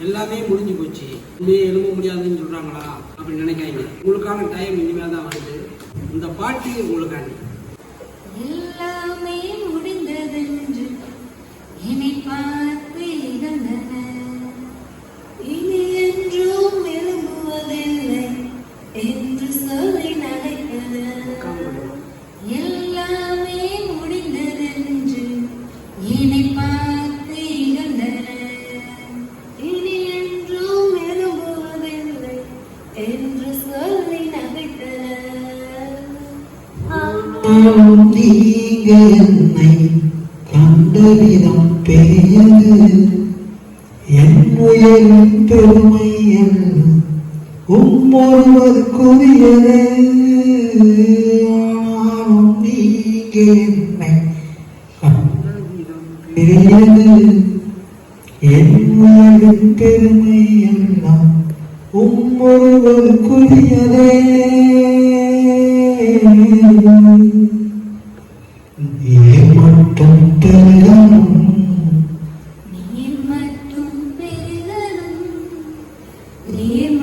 எல்லாமே முடிஞ்சு போச்சு. இனிமே எழுத முடியாதுன்னு சொல்றாங்களா? அப்படின்னு நினைக்காதீங்க. உங்களுக்கான டைம் இனிமேல் தான் வருது. இந்த பாட்டு உங்களுக்காண்டி. எல்லாமே முடிந்ததென்று என்னை பார்த்து இழந்தன. இனி என்றும் எழும்புவதில்லை என்று சொல்லி நகைத்தன. எல்லாமே முடிந்ததென்று என்னை என்று சொல்லி நகைத்தன. நீங்க என்னை கண்ட விதம் பெரியது. என் உயரின் பெருமை என்ன? உம்மொருவருக்குரியது ஆனாலும் நீங்க என்னை பெரியது. என் பெருமை எல்லாம் உம்மொருவருக்குரியதே. நீர் மட்டும் நீர் மட்டும் நீர்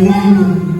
பெருகணும் நீர் மட்டும் பெருகணும்